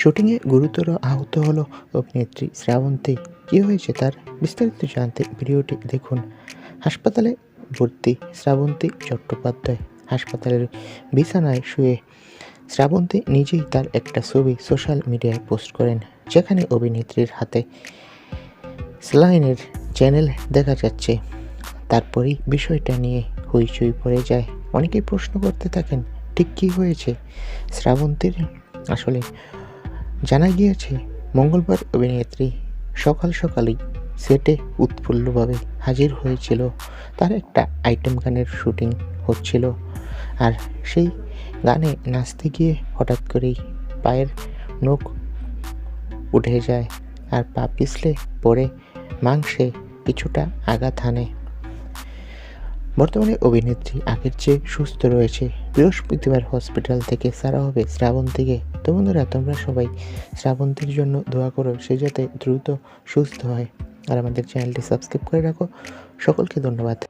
শুটিংয়ে গুরুতর আহত হলো অভিনেত্রী শ্রাবন্তী। কী হয়েছে তার বিস্তারিত জানতে ভিডিওটি দেখুন। হাসপাতালে ভর্তি শ্রাবন্তী চট্টোপাধ্যায়। হাসপাতালের বিছানায় শুয়ে শ্রাবন্তী নিজেই তার একটা ছবি সোশ্যাল মিডিয়ায় পোস্ট করেন, যেখানে অভিনেত্রীর হাতে স্যালাইনের চ্যানেল দেখা যাচ্ছে। তারপরেই বিষয়টা নিয়ে হইচই পড়ে যায়। অনেকেই প্রশ্ন করতে থাকেন, ঠিক কী হয়েছে? শ্রাবন্তীর আসলে জানা গিয়েছে, মঙ্গলবার অভিনেত্রী সকাল সকালই সেটে উৎফুল্লভাবে হাজির হয়েছিল। তার একটা আইটেম গানের শুটিং হচ্ছিল আর সেই গানে নাচতে গিয়ে হঠাৎ করেই পায়ের নখ উঠে যায় আর পা পিছলে পরে মাংসে কিছুটা আঘাত হানে। বর্তমানে অভিনেত্রী আগের চেয়ে সুস্থ রয়েছে। বৃহস্পতিবার হসপিটাল থেকে সারা হবে শ্রাবন্তীকে তো বন্ধুরা, তোমরা সবাই শ্রাবন্তীর জন্য দোয়া করো, সে যাতে দ্রুত সুস্থ হয়। আর আমাদের চ্যানেলটি সাবস্ক্রাইব করে রাখো। সকলকে ধন্যবাদ।